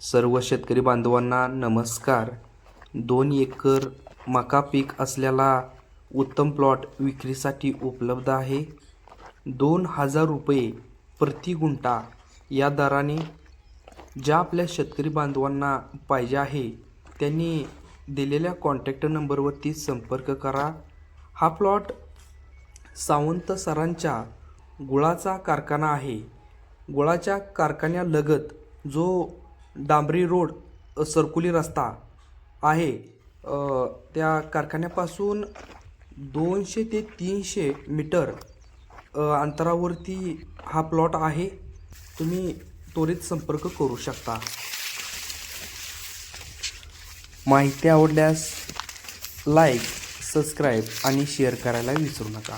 सर्व शेतकरी बांधवांना नमस्कार. दोन एकर मका पीक असलेला उत्तम प्लॉट विक्रीसाठी उपलब्ध आहे. दोन हजार रुपये प्रति गुंठा या दराने ज्या आपल्या शेतकरी बांधवांना पाहिजे आहे त्यांनी दिलेल्या कॉन्टॅक्ट नंबरवरती संपर्क करा. हा प्लॉट सावंत सरांच्या गुळाचा कारखाना आहे. गुळाच्या कारखान्यालगत जो डांबरी रोड सरकुली रस्ता आहे. त्या कारखान्यापासून दोनशे ते तीनशे मीटर अंतरावरती हा प्लॉट आहे. तुम्ही त्वरित संपर्क करू शकता. माहिती आवडल्यास लाईक सबस्क्राईब आणि शेअर करायला विसरू नका.